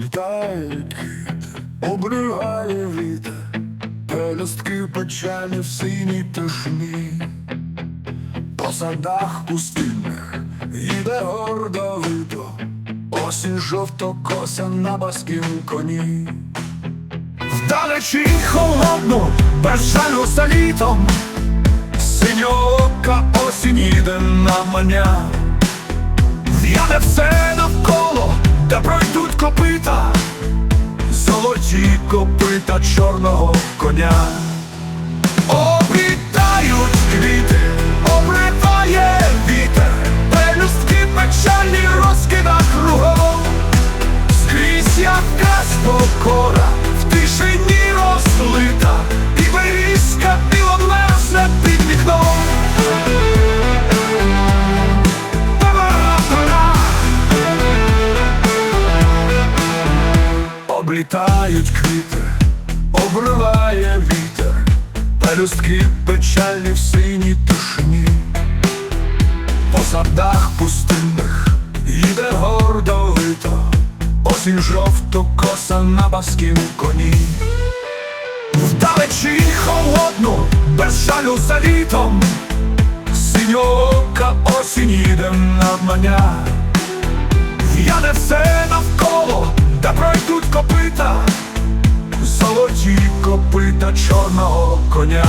Облітає квіт, обриває вітер, пелюстки печалі в синій тишині, по садах пустинних їде гордо видо, осінь жовто-кося на баскім коні. Вдалечі холодну, без жалю за літом, синьоока осінь їде на маня. В'яне все навколо, де пройдуть копита, золоті копита чорного коня. Облітають квіти, обриває вітер, пелюстки печальні розкида кругом, скрізь яка покора, Облітають квіти, обриває вітер, пелюстки печальні в синій тишині, по садах пустинних їде гордо вито, осінь жовто коса на баскім коні. Вдалечі холодну, без жалю за літом, синьоока осінь їде на маня. В'яне все навколо, де пройдуть копита, золоті копита чорного коня.